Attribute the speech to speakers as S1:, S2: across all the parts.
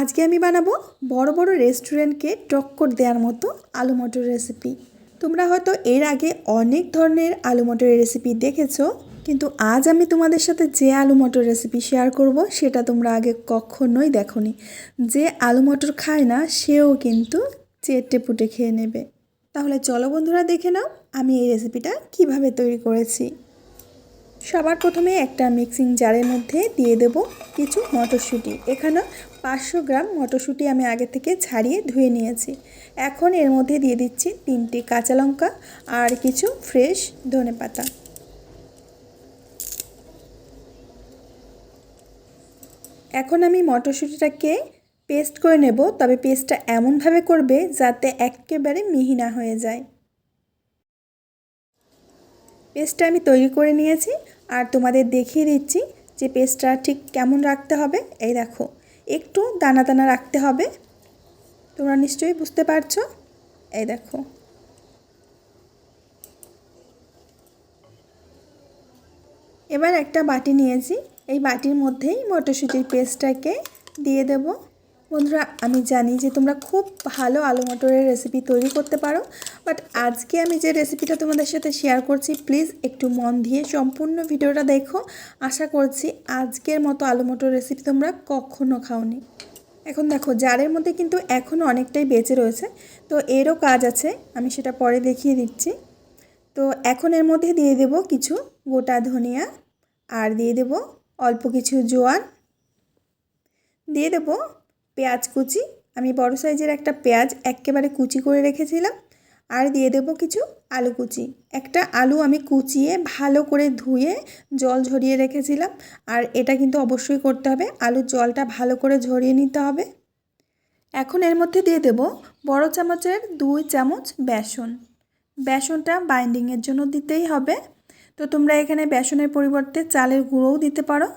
S1: আজকে আমি বানাবো বড় বড় রেস্টুরেন্টকে টক্কর দেওয়ার মতো আলু মটর রেসিপি তোমরা হয়তো এর আগে অনেক ধরনের আলু মটরের রেসিপি দেখেছ, কিন্তু আজ আমি তোমাদের সাথে যে আলু মটর রেসিপি শেয়ার করব সেটা তোমরা আগে কখনোই দেখোনি। যে আলু মটর খায় না, সেও কিন্তু চেটে পুটে খেয়ে নেবে। তাহলে চলো বন্ধুরা দেখে নাও আমি এই রেসিপিটা কীভাবে তৈরি করেছি। সবার প্রথমে একটা মিক্সিং জারের মধ্যে দিয়ে দেব কিছু মটরশুঁটি। এখানে পাঁচশো গ্রাম মটরশুঁটি আমি আগে থেকে ছাড়িয়ে ধুয়ে নিয়েছি। এখন এর মধ্যে দিয়ে দিচ্ছি তিনটি কাঁচা লঙ্কা আর কিছু ফ্রেশ ধনে পাতা। এখন আমি মটরশুঁটিটাকে পেস্ট করে নেব, তবে পেস্টটা এমনভাবে করবে যাতে একেবারে মিহি না হয়ে যায়। পেস্টটা আমি তৈরি করে নিয়েছি, আর তোমাদের দেখিয়ে দিচ্ছি যে পেস্টটা ঠিক কেমন রাখতে হবে। এই দেখো একটু দানা দানা রাখতে হবে। তোমরা নিশ্চয়ই বুঝতে পারছ। এই দেখো। এবার একটা বাটি নিয়েছি। এই বাটির মধ্যেই মটরশুঁটির পেস্টটাকে দিয়ে দেব। বন্ধুরা, আমি জানি যে তোমরা খুব ভালো আলু মটরের রেসিপি তৈরি করতে পারো বাট আজকে আমি যে রেসিপিটা তোমাদের সাথে শেয়ার করছি প্লিজ একটু মন দিয়ে সম্পূর্ণ ভিডিওটা দেখো। আশা করছি আজকের মতো আলু মটর রেসিপি তোমরা কখনো খাওনি। এখন দেখো, জারের মধ্যে কিন্তু এখনও অনেকটাই বেঁচে রয়েছে, তো এরও কাজ আছে, আমি সেটা পরে দেখিয়ে দিচ্ছি। তো এখন এর মধ্যে দিয়ে দেব কিছু গোটা ধনিয়া, আর দিয়ে দেব অল্প কিছু জোয়ান, দিয়ে দেব পেঁয়াজ কুচি। আমি বড় সাইজের একটা পেঁয়াজ একেবারে কুচি করে রেখেছিলাম। আর দিয়ে দেব কিছু আলু কুচি। একটা আলু আমি কুচিয়ে ভালো করে ধুয়ে জল ঝরিয়ে রেখেছিলাম। আর এটা কিন্তু অবশ্যই করতে হবে। আলুর জলটা ভালো করে ঝরিয়ে নিতে হবে। এখন এর মধ্যে দিয়ে দেব বড় চামচের দুই চামচ বেসন। বেসনটা বাইন্ডিংয়ের জন্য দিতেই হবে। তো তোমরা এখানে বেসনের পরিবর্তে চালের গুঁড়োও দিতে পারো।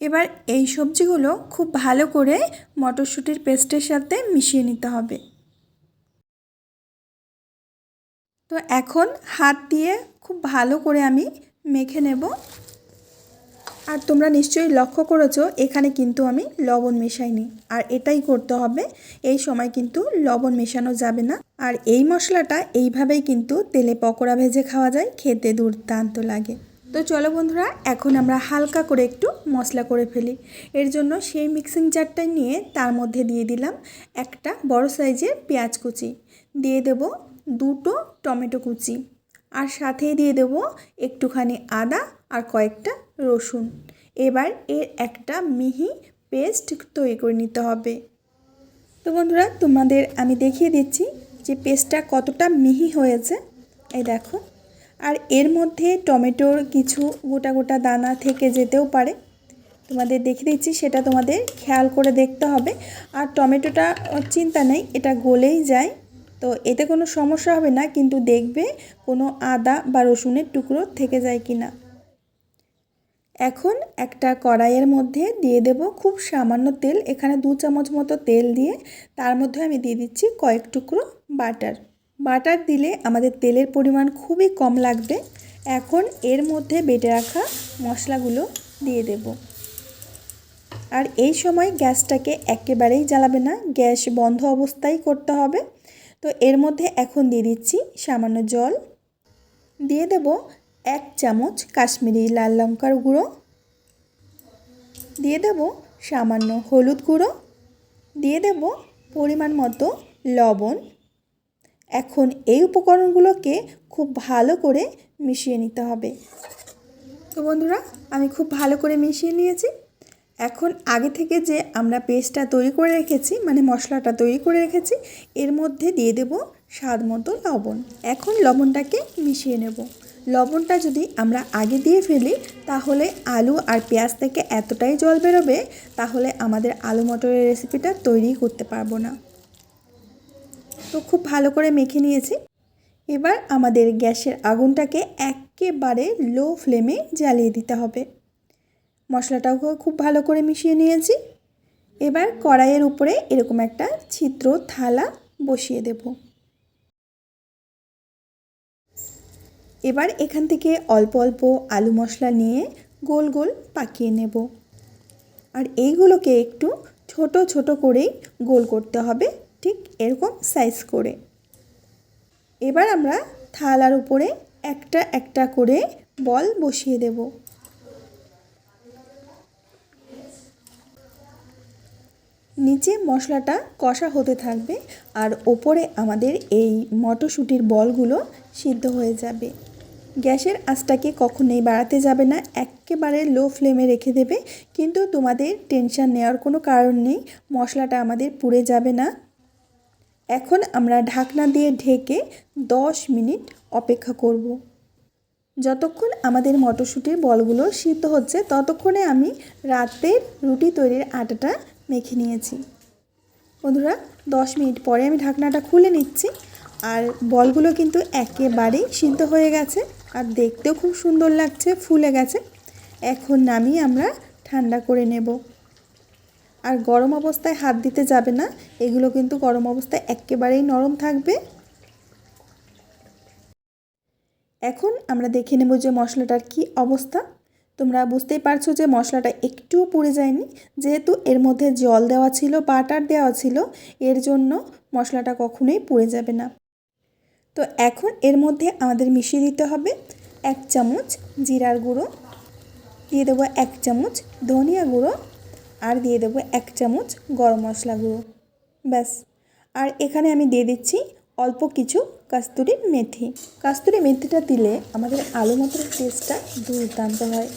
S1: এবার এই সবজিগুলো খুব ভালো করে মটরশুঁটির পেস্টের সাথে মিশিয়ে নিতে হবে। তো এখন হাত দিয়ে খুব ভালো করে আমি মেখে নেব। আর তোমরা নিশ্চয়ই লক্ষ্য করেছ, এখানে কিন্তু আমি লবণ মেশাইনি। আর এটাই করতে হবে, এই সময় কিন্তু লবণ মেশানো যাবে না। আর এই মশলাটা এইভাবেই কিন্তু তেলে পকোড়া ভেজে খাওয়া যায়, খেতে দুর্দান্ত লাগে। তো চলো বন্ধুরা, এখন আমরা হালকা করে একটু মশলা করে ফেলি। এর জন্য সেই মিক্সিং জারটাই নিয়ে তার মধ্যে দিয়ে দিলাম একটা বড় সাইজের পেঁয়াজ কুচি। দিয়ে দেব দুটো টমেটো কুচি আর সাথেই দিয়ে দেব একটুখানি আদা আর কয়েকটা রসুন। এবার এর একটা মিহি পেস্ট তৈরি করে নিতে হবে। তো বন্ধুরা, তোমাদের আমি দেখিয়ে দিচ্ছি যে পেস্টটা কতটা মিহি হয়েছে। এই দেখো আর এর মধ্যে টমেটোর কিছু গোটা গোটা দানা থেকে যেতেও পারে। তোমাদের দেখিয়ে দিচ্ছি, সেটা তোমাদের খেয়াল করে দেখতে হবে। আর টমেটোটা চিন্তা নেই, এটা গলেই যায়। তো এতে কোনো সমস্যা হবে না, কিন্তু দেখবে কোনো আদা বা রসুনের টুকরো থেকে যায় কি না এখন একটা কড়াইয়ের মধ্যে দিয়ে দেব খুব সামান্য তেল। এখানে দু চামচ মতো তেল দিয়ে তার মধ্যে আমি দিয়ে দিচ্ছি কয়েক টুকরো বাটার। বাটার দিলে আমাদের তেলের পরিমাণ খুবই কম লাগবে। এখন এর মধ্যে বেটে রাখা মশলাগুলো দিয়ে দেব। আর এই সময় গ্যাসটাকে একেবারেই জ্বালাবে না, গ্যাস বন্ধ অবস্থায় করতে হবে। তো এর মধ্যে এখন দিয়ে দিচ্ছি সামান্য জল। দিয়ে দেব এক চামচ কাশ্মীরি লাল লঙ্কার গুঁড়ো। দিয়ে দেব সামান্য হলুদ গুঁড়ো। দিয়ে দেব পরিমাণ মতো লবণ। এখন এই উপকরণগুলোকে খুব ভালো করে মিশিয়ে নিতে হবে। তো বন্ধুরা, আমি খুব ভালো করে মিশিয়ে নিয়েছি। এখন আগে থেকে যে আমরা পেস্টটা তৈরি করে রেখেছি মানে মশলাটা তৈরি করে রেখেছি, এর মধ্যে দিয়ে দেব স্বাদ মতো লবণ। এখন লবণটাকে মিশিয়ে নেব। লবণটা যদি আমরা আগে দিয়ে ফেলি, তাহলে আলু আর পেঁয়াজ থেকে এতটাই জল বেরোবে, তাহলে আমাদের আলু মটরের রেসিপিটা তৈরি করতে পারব না। তো খুব ভালো করে মেখে নিয়েছি। এবার আমাদের গ্যাসের আগুনটাকে একেবারে লো ফ্লেমে জ্বালিয়ে দিতে হবে। মশলাটাও খুব ভালো করে মিশিয়ে নিয়েছি। এবার কড়াইয়ের উপরে এরকম একটা ছিদ্র থালা বসিয়ে দেব। এবার এখান থেকে অল্প অল্প আলু মশলা নিয়ে গোল গোল পাকিয়ে নেব। আর এইগুলোকে একটু ছোট ছোট করেই গোল করতে হবে। ঠিক এরকম সাইজ করে। এবার আমরা থালার উপরে একটা একটা করে বল বসিয়ে দেব। নিচে মশলাটা কষা হতে থাকবে আর ওপরে আমাদের এই মটরশুঁটির বলগুলো সিদ্ধ হয়ে যাবে। গ্যাসের আঁচটাকে কখনোই বাড়াতে যাবে না, একেবারে লো ফ্লেমে রেখে দেবে। কিন্তু তোমাদের টেনশন নেওয়ার কোনো কারণ নেই, মশলাটা আমাদের পুড়ে যাবে না। এখন আমরা ঢাকনা দিয়ে ঢেকে দশ মিনিট অপেক্ষা করব। যতক্ষণ আমাদের মটরশুঁটির বলগুলো সিদ্ধ হচ্ছে, ততক্ষণে আমি রাতের রুটি তৈরির আটাটা মেখে নিয়েছি। বন্ধুরা, দশ মিনিট পরে আমি ঢাকনাটা খুলে নিচ্ছি আর বলগুলো কিন্তু একেবারেই সিদ্ধ হয়ে গেছে আর দেখতেও খুব সুন্দর লাগছে, ফুলে গেছে। এখন নামিয়ে আমরা ঠান্ডা করে নেব। আর গরম অবস্থায় হাত দিতে যাবে না। এগুলো কিন্তু গরম অবস্থায় একেবারেই নরম থাকবে। এখন আমরা দেখে নেব যে মশলাটার কি অবস্থা। তোমরা বুঝতেই পারছ যে মশলাটা একটুও পুড়ে যায়নি। যেহেতু এর মধ্যে জল দেওয়া ছিল, বাটার দেওয়া ছিল, এর জন্য মশলাটা কখনোই পুড়ে যাবে না। তো এখন এর মধ্যে আমাদের মিশিয়ে দিতে হবে এক চামচ জিরার গুঁড়ো। দিয়ে দেবো এক চামচ ধনিয়া গুঁড়ো। আর দিয়ে দেবো এক চামচ গরম মশলা গুঁড়ো। ব্যাস। আর এখানে আমি দিয়ে দিচ্ছি অল্প কিছু কাস্তুরি মেথি। কাস্তুরি মেথিটা দিলে আমাদের আলু মটরের টেস্টটা দুর্দান্ত হয়।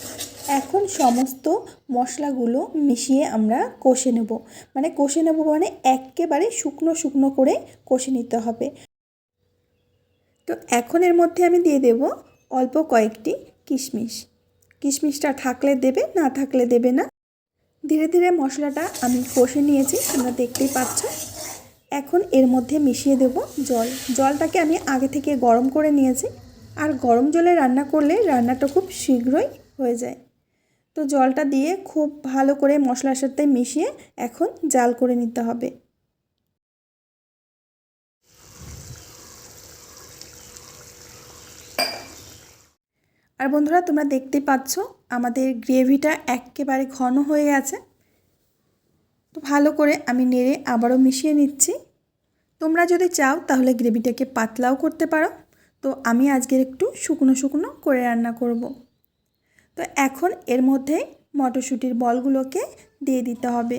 S1: এখন সমস্ত মশলাগুলো মিশিয়ে আমরা কষে নেব। মানে কষে নেব মানে একেবারে শুকনো শুকনো করে কষে নিতে হবে। তো এখন এর মধ্যে আমি দিয়ে দেব অল্প কয়েকটি কিশমিশ। কিশমিশটা থাকলে দেবে, না থাকলে দেবে না। ধীরে ধীরে মশলাটা আমি কষে নিয়েছি, তোমরা দেখতেই পাচ্ছ। এখন এর মধ্যে মিশিয়ে দেব জল। জলটাকে আমি আগে থেকে গরম করে নিয়েছি। আর গরম জলে রান্না করলে রান্নাটা খুব শীঘ্রই হয়ে যায়। তো জলটা দিয়ে খুব ভালো করে মশলার সাথে মিশিয়ে এখন জাল করে নিতে হবে। আর বন্ধুরা, তোমরা দেখতে পাচ্ছ, আমাদের গ্রেভিটা একেবারে ঘন হয়ে গেছে। তো ভালো করে আমি নেড়ে আবারও মিশিয়ে নিচ্ছি। তোমরা যদি চাও, তাহলে গ্রেভিটাকে পাতলাও করতে পারো। তো আমি আজকের একটু শুকনো শুকনো করে রান্না করব। তো এখন এর মধ্যে মটরশুঁটির বলগুলোকে দিয়ে দিতে হবে।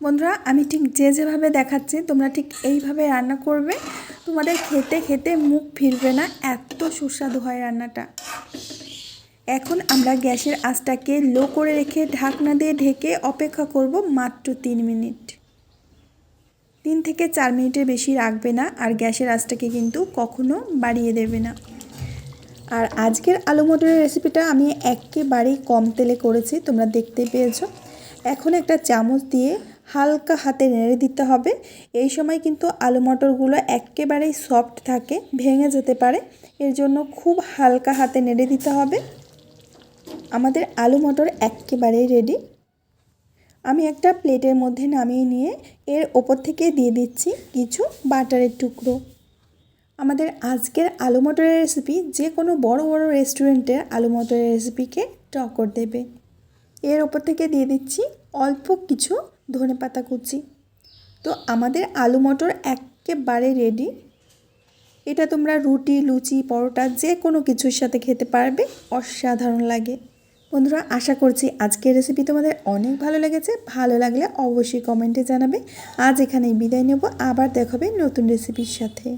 S1: বন্ধুরা, আমি ঠিক যে যেভাবে দেখাচ্ছি, তোমরা ঠিক এইভাবে রান্না করবে। তোমাদের খেতে খেতে মুখ ফিরবে না, এত সুস্বাদু হয় রান্নাটা। এখন আমরা গ্যাসের আঁচটাকে লো করে রেখে ঢাকনা দিয়ে ঢেকে অপেক্ষা করব মাত্র তিন মিনিট। তিন থেকে চার মিনিটের বেশি রাখবে না, আর গ্যাসের আঁচটাকে কিন্তু কখনো বাড়িয়ে দেবে না। আর আজকের আলু মটরের রেসিপিটা আমি একেবারেই কম তেলে করেছি, তোমরা দেখতে পেয়েছ। এখন একটা চামচ দিয়ে হালকা হাতে নেড়ে দিতে হবে। এই সময় কিন্তু আলু মটরগুলো একেবারেই সফট থাকে, ভেঙে যেতে পারে। এর জন্য খুব হালকা হাতে নেড়ে দিতে হবে। আমাদের আলু মটর একেবারেই রেডি আমি একটা প্লেটের মধ্যে নামিয়ে নিয়ে এর ওপর থেকে দিয়ে দিচ্ছি কিছু বাটারের টুকরো। আমাদের আজকের আলু মটরের রেসিপি যে কোনো বড় বড় রেস্টুরেন্টের আলু মটরের রেসিপিকে টকর দেবে। এর ওপর থেকে দিয়ে দিচ্ছি অল্প কিছু ধনে পাতা কুচি। তো আমাদের আলু মটর একেবারে রেডি এটা তোমরা রুটি, লুচি, পরোটা যে কোনো কিছুর সাথে খেতে পারবে, অসাধারণ লাগে। বন্ধুরা, আশা করছি আজকের রেসিপি তোমাদের অনেক ভালো লেগেছে। ভালো লাগলে অবশ্যই কমেন্টে জানাবে। আজ এখানেই বিদায় নেব। আবার দেখাবে নতুন রেসিপির সাথে।